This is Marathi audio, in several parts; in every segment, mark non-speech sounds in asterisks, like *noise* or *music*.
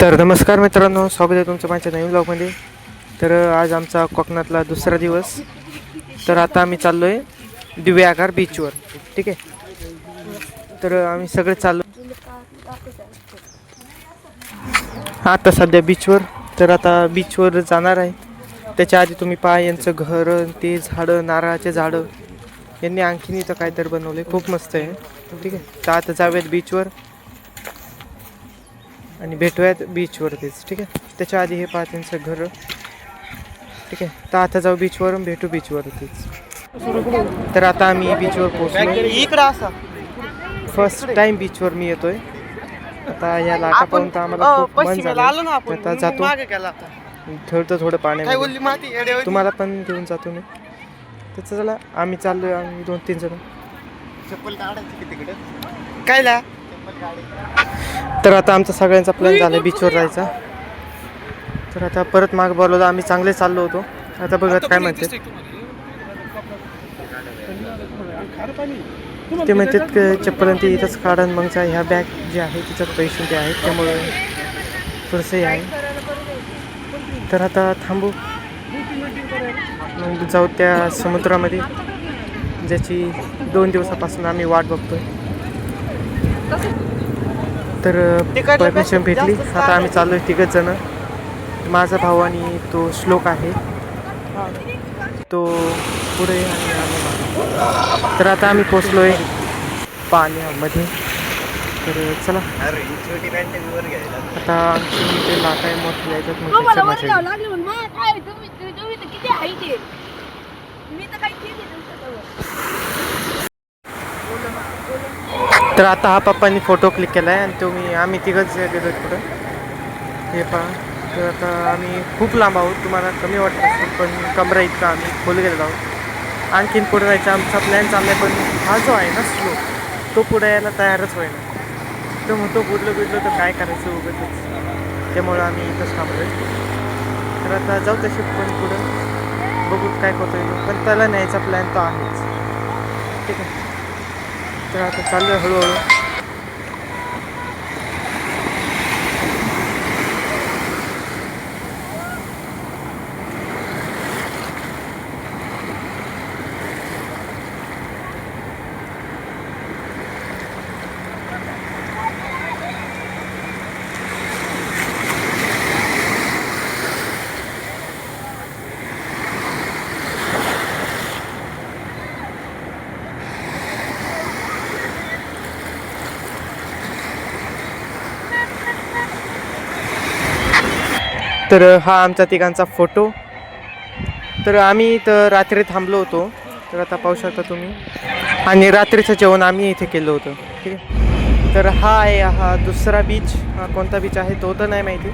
तर नमस्कार मित्रांनो स्वागत आहे तुमचं माझ्या नवीन ब्लॉगमध्ये तर आज आमचा कोकणातला दुसरा दिवस. तर आता आम्ही चाललो आहे दिव्यागार बीचवर ठीक आहे? तर आम्ही सगळे चाललो. आता सध्या बीचवर तर आता बीचवर जाणार आहे. त्याच्या आधी तुम्ही पहा यांचं घर ते झाडं नारळाचे झाडं. यांनी आणखीन इथं काहीतरी आहे खूप मस्त आहे. ठीक आहे? तर आता जाऊयात बीचवर आणि भेटूयात बीचवरतीच ठीक आहे? त्याच्या आधी हे पहा त्यांचं घर. ठीक आहे? तर आता जाऊ बीचवर भेटू बीचवरतीच तर आता आम्ही बीचवर पोहोचलो. इकडं असा. फर्स्ट टाइम बीचवर मी येतोय. आता या लाटापर्यंत आम्हाला अहो, खूप मन झालं आता जातो. थोडं थोडं पाण्यामध्ये. येड्यावर तुम्हाला पण घेऊन जातो मी. त्याचं चला आम्ही चाललोय आम्ही दोन तीन जण. चप्पल काढायची तिकडे? काय ला तर आता आमचा सगळ्यांचा प्लॅन झाला बीचवर जायचा. तर आता परत माग बोलवलं आम्ही चांगले चाललो होतो. आता बघत काय म्हणते ते म्हणतात की चप्पल ते इथंच काढा मग जा ह्या बॅग जे आहे तिच्यात पैसे ते आहेत त्यामुळे थोडंसं हे आहे. तर आता थांबू. मग जाऊ त्या समुद्रामध्ये ज्याची दोन दिवसापासून आम्ही वाट बघतोय. तर परमिशन भेटली. आता आम्ही चाललोय तिघच जण. माझा भाऊ आणि तो श्लोक आहे. तो पुढे आणि. तर आता आम्ही पोचलोय पाण्यामध्ये. तर चला. आता आणखी ते लाटा आहे मोठे यायच्यात मग तुम्हाला त्याच्या वर मजा जावं येईल. लागलं म्हणून मला काय तुम्ही तुम्ही तुम्ही तर आता हा पप्पांनी फोटो क्लिक केला आहे आणि तो मी आम्ही तिघंच गेलो पुढं हे पहा. तर आता आम्ही खूप लांब आहोत. तुम्हाला कमी वाटत असेल पण कमरा इतका आम्ही खोल गेलेलो आहोत. आणखीन पुढे जायचा आमचा प्लॅन चालला आहे पण हा जो आहे ना स्लो तो पुढे यायला तयारच होईना. तो म्हणतो बुडलं बिडलं तर काय करायचं उगतच त्यामुळं आम्ही इथंच थांबलो तर आता जाऊ तसे पण पुढं. बघू काय करतो पण त्याला न्यायचा प्लॅन तो आहेच. तर आता चालू आहे हळूहळू. तर हा आमचा तिघांचा फोटो. तर आम्ही इथं रात्री थांबलो होतो. तर आता पाहू शकता तुम्ही. आणि रात्रीचं जेवण आम्ही इथे केलं होतं. ठीक आहे? तर हा आहे हा दुसरा बीच हा कोणता बीच आहे तो तर नाही माहिती.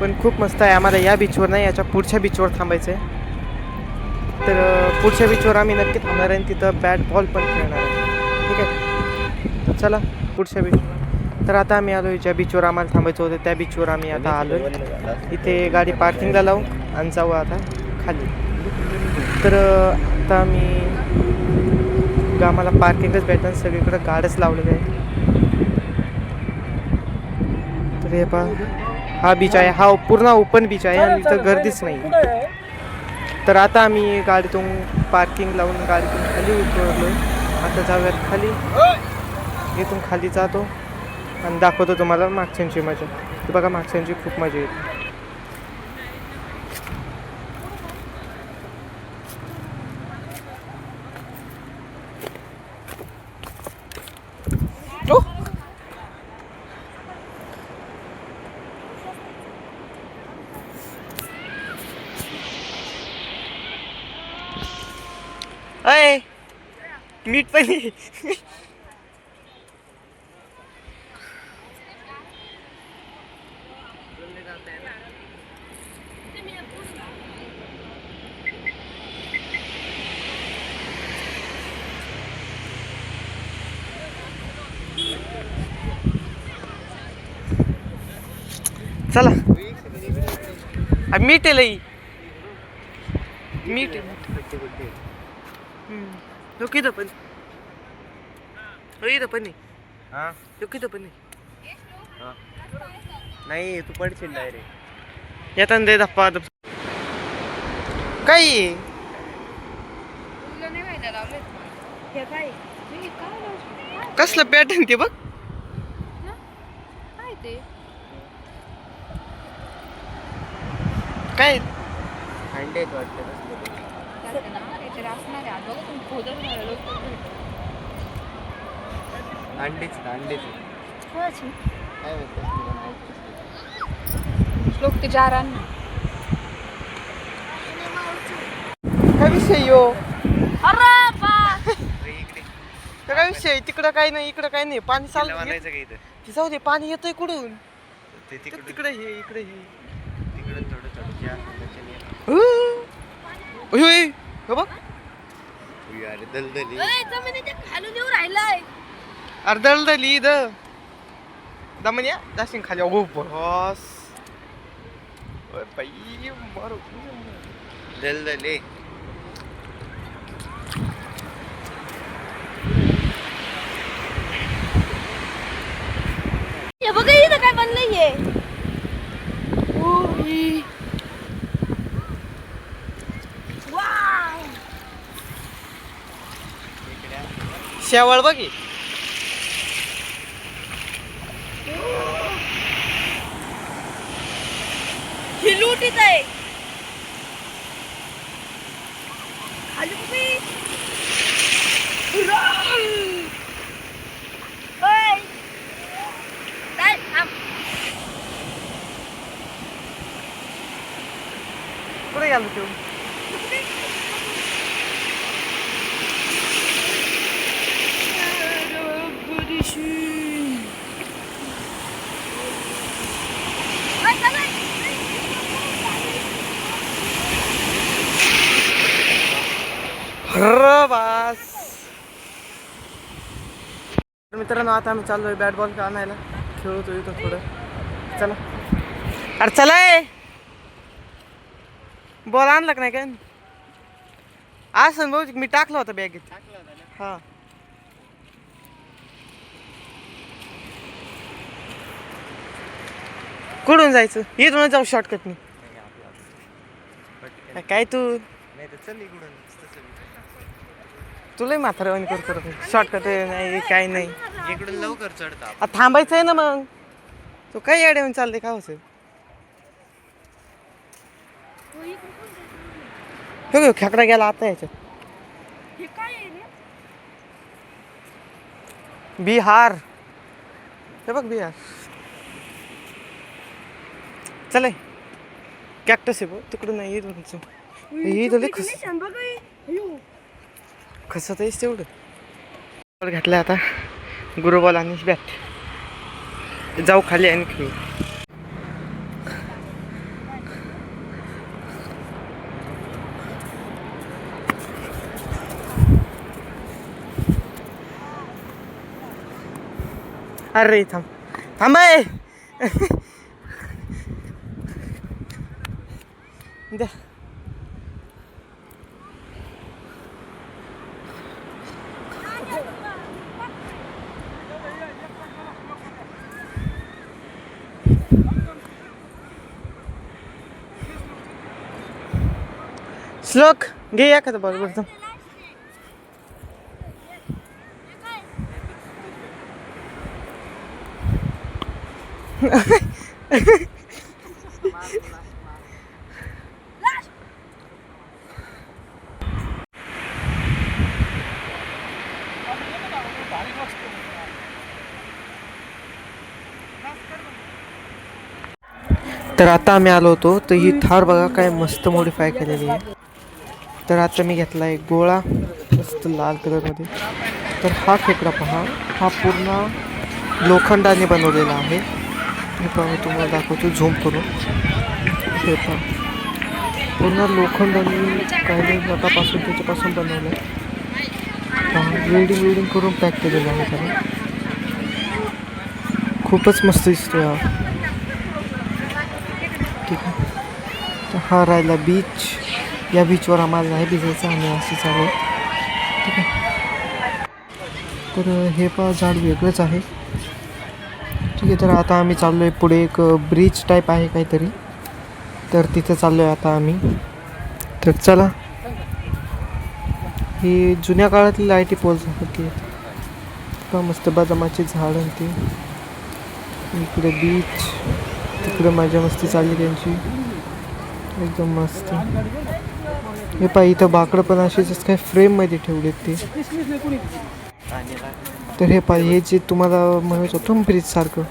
पण खूप मस्त आहे. आम्हाला या बीचवर नाही याच्या पुढच्या बीचवर थांबायचं आहे तर पुढच्या बीचवर आम्ही नक्की थांबणार आहे आणि तिथं बॅट बॉल पण खेळणार आहे. ठीक आहे? चला पुढच्या बीचवर तर आता आम्ही आलो ज्या बीचवर आम्हाला थांबायचं होतं. त्या बीचवर आम्ही आता आलो इथे गाडी पार्किंगला लावू आणि जाऊ आता खाली. तर आता आम्ही आम्हाला पार्किंगच भेटतात सगळीकडे गाडच लावलेलं आहे. तर हे पहा हा बीच आहे. हा पूर्ण ओपन बीच आहे आणि इथं गर्दीच नाही. तर आता आम्ही गाडीतून पार्किंग लावून गाडीतून खाली उतरलो आता जाऊयात खाली. इथून खाली जातो. आणि दाखवतो तुम्हाला मागच्यांची मजा. तू बघा मागच्यांची खूप मजा येते. अय मीठ पण चला. मीठ आहे लई. मीठ आहे, किती पण. तो इथं पण हा? तो किती पण आहे. नाही तू पडशील डायरेक्ट येताना दे धप्पा धप काही? तुला नाही माहिती लावले हे काय? काय लावलं? कसलं पॅटर्न ते बघ. काय ते? काय? अंडे आहेत वाटतं कसलं ते. त्याचं ना काहीतरी असणार आहे. आता बघा तुम्ही खोदत नाही लवकर भेटू. अंडेच अंडेच? काय म्हणतात तुला माहिती श्लोक ते चार आण ना. काय विषय यो? काय विषय? तिकडं काय नाही इकडं काय नाही. पाणी चालू इथं. जाऊ दे पाणी येतंय कुठून? ते तिकडे. तिकडे हे इकडे हे? हे बघ. अरे दलदली. अरे जमिनीच्या खालून येऊ राहिलाय. अर्धळ दली इथं. दमन या जाशील खाली. अगो बस. ओय बाई मारू दलदले हे बघा इथं काय बनलंय वाव शेवाळ बघ हे. ही लुटीत आहे खाली उभी. उराळ. ओय. काय? थांब. कुठे गेलो तू ओय, चला. हर्र बास तर मित्रांनो आता आम्ही चाललोय बॅट बॉल आणायला. खेळतो इथं थोडं. चला. अरे चला बॉल आणला का नाही काय? असं भाऊ मी टाकला होता बॅगेत. हा. कुठून जायचं? इथूनच जाऊ शॉर्टकटनी काय तू? नाही तर चल इकडून. तुलाही म्हातारवाणी करतो शॉर्टकट नाही काय नाही. इकडून लवकर चढता आ, थांबायचं आहे ना मग. तू काही अडवून चालते का होतं हे बघ, खेकडा गेला आता याच्यात. हे काय आहे रे? बिहार. हे बघ बिहार. चले कॅक्टस आहे बघ तिकडून नाही इथून चल. हे इथं खस बघा हे. अयो. खसत आहेस तेवढं बॉल घातलं आता गुरुबॉल आणि बॅट जाऊ खाली आणि खेळू अरे थांब थांब आहे द्या श्लोक घे एखादा बॉल तर आता आम्ही आलो होतो तर ही थार बघा काय मस्त मॉडीफाय केलेली आहे. तर आता मी घेतला एक गोळा मस्त लाल कलरमध्ये. तर हा खेकडा पहा हा पूर्ण लोखंडाने बनवलेला आहे. हे पहा मी तुम्हाला दाखवतो झूम करून. हे पहा. पूर्ण लोखंडाने काही नटापासून त्याच्यापासून बनवलं आहे वेल्डिंग वेल्डिंग करून पॅक केलेलं आहे त्याला. खूपच मस्त दिसतोय हा. ठीक आहे. तर हा राहिला बीच या बीचवर आम्हाला नाही भिजायचं आम्ही अशी चालू ठीक आहे. तर हे पण झाड वेगळंच आहे. ठीक आहे तर आता आम्ही चाललो आहे पुढे एक ब्रिज टाईप आहे काहीतरी. तर तिथं चाललो आहे आता आम्ही. तर चला. ही जुन्या काळातली लाईटी पोल्स होती. का मस्त बदामाची झाड आणि ते. इकडे बीच तिकडे मजा मस्ती चालली त्यांची. एकदम मस्त. हे पाहि इथं बाकडं पण असेच काय फ्रेममध्ये ठेवलेत ते. तर हे पा हे जे तुम्हाला म्हणत होतो ना ब्रिज सारखं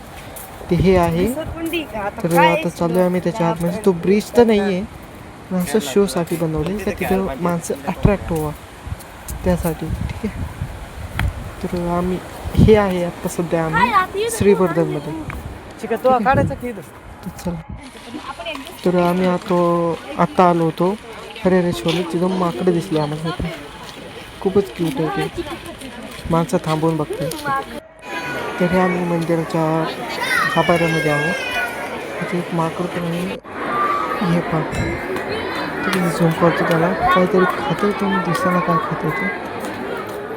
ते हे आहे. तर आता चालू आहे आम्ही त्याच्या आत. म्हणजे तो ब्रिज तर नाही आहे असं शोसाठी बनवलं आहे का तिथं माणसं अट्रॅक्ट व्हावा त्यासाठी. ठीक आहे? तर आम्ही हे आहे आत्ता सध्या आम्ही श्रीवर्धनमध्ये. तो काढायचा तर चला. तर आम्ही आता आत्ता आलो होतो हरेरेश्वरला तिथं माकडं दिसले आम्हाला इथे. खूपच क्यूट आहे ते. माणसं थांबवून बघते तर हे आम्ही मंदिराच्या गाभाऱ्यामध्ये आहोत. तिथे एक माकड पण आहे. हे पण. तिथे आहे झूम करतो त्याला काहीतरी खातं पण दिसायला काय खातं ते.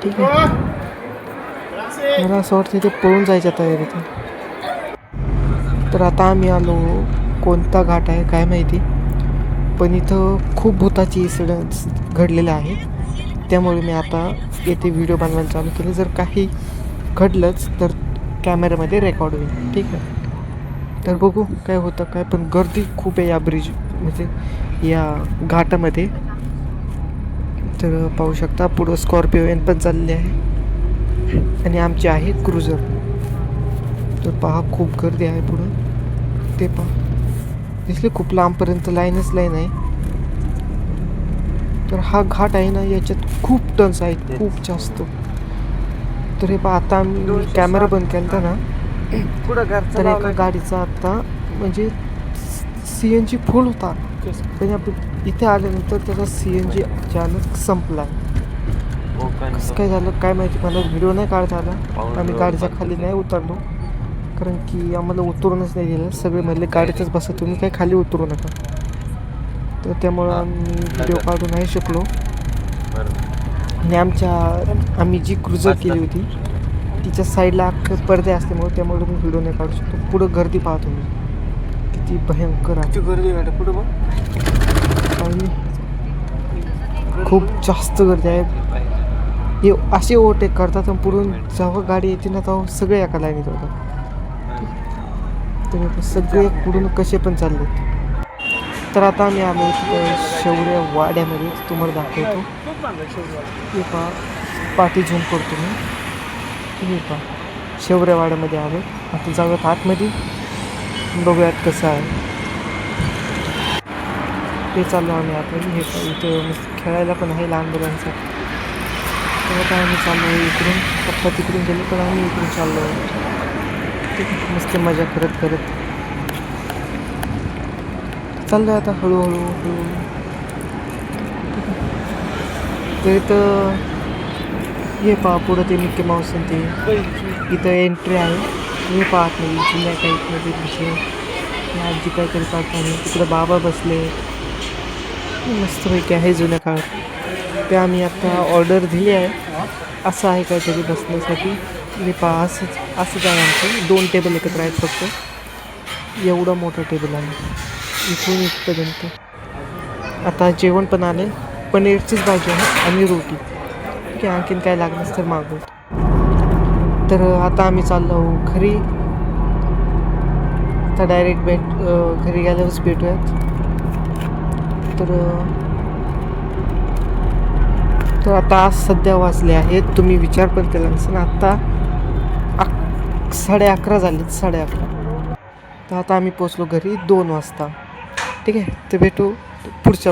ठीक आहे. मला असं वाटतं ते पळून जायच्या तयारीत तर आता आम्ही आलो कोणता घाट आहे काय माहिती. पण इथं खूप भूताची इन्सिडन्स घडलेले आहे त्यामुळे मी आता येथे व्हिडिओ बनवायला चालू केले. जर काही घडलंच तर कॅमेऱ्यामध्ये रेकॉर्ड होईल. ठीक आहे? तर बघू काय होतं काय पण. गर्दी खूप आहे या ब्रिज म्हणजे या घाटामध्ये. तर पाहू शकता पुढं स्कॉर्पिओ एन पण चालले आहे. आणि आमचे आहे क्रुझर तर पहा खूप गर्दी आहे पुढं. ते पहा. दिसले खूप लांबपर्यंत लाईनच लाईन आहे. तर हा घाट आहे ना याच्यात खूप टन्स आहेत खूप जास्त. तर हे पहा आता आम्ही कॅमेरा बंद केला ना. *clears throat* तर एका. गाडीचा आता म्हणजे सी एन जी फुल होता. पण आपण इथे आल्यानंतर त्याचा सी एन जी अचानक संपला. कसं काय झालं काय माहिती मला व्हिडिओ नाही काढता आला. आम्ही गाडीच्या खाली नाही उतरलो. कारण की आम्हाला उतरूनच नाही दिलं सगळे म्हणले गाडीतच बसा तुम्ही काही खाली उतरू नका. तर त्यामुळं आम्ही व्हिडिओ काढू नाही शकलो. आणि आमच्या आम्ही जी क्रुझर केली होती तिच्या साईडला अख्खं पडदे असल्यामुळे त्यामुळे मी व्हिडिओ नाही काढू शकतो पुढं गर्दी पाहतो मी. किती भयंकर आहे. गर्दी पुढं बघ. खूप जास्त गर्दी आहे. हे असे ओव्हरटेक करतात आणि पुढून जेव्हा गाडी येते ना तेव्हा सगळे एका लाईनीत होतात तर सगळे कुठून कसे पण चालले. तर आता आम्ही आलो तिथं शेवड्या वाड्यामध्ये तुम्हाला दाखवतो. हे पहा पाठी झूम करतो मी. हे पहा शेवऱ्या वाड्यामध्ये आलो. आता जाऊयात आतमध्ये बघूयात कसं आहे. ते चाललो आम्ही आतमध्ये हे पहा, इथं खेळायला पण आहे लहान मुलांसाठी. तर आता आम्ही चाललो आहे इकडून. पप्पा तिकडून गेलो तर आम्ही इकडून चाललो आहे. मस्त मजा करत करत. चाललो आहे आता हळूहळू हळू तर इथं हे पहा पुढं ते मिक्की माऊस आणि ते इथं एंट्री आहे. हे पाहत नाही जुन्या टाईपमध्ये दिसे आजी काहीतरी नाही तिकडं बाबा बसले. मस्तपैकी आहे जुन्या काळात. ते आम्ही आता ऑर्डर दिली आहे. असं आहे काहीतरी बसण्यासाठी. हे पहा असंच असंच आहे आमचं दोन टेबल एकत्र आहेत फक्त. एवढा मोठा टेबल आहे. इथून इथपर्यंत. आता जेवण पण आले. पनीरचीच भाजी आहे आणि रोटी. की आणखीन काय लागणार तर मागवतो तर आता आम्ही चाललो आहो घरी. आता डायरेक्ट भेट घरी गेल्यावरच भेटूयात. तर तर आता आज सध्या वाजले आहेत. तुम्ही विचार पण केला नसेल. आत्ता साडे अकरा झाले साडे अकरा तर आता आम्ही पोचलो घरी दोन वाजता. ठीक आहे? तर भेटू पुढच्या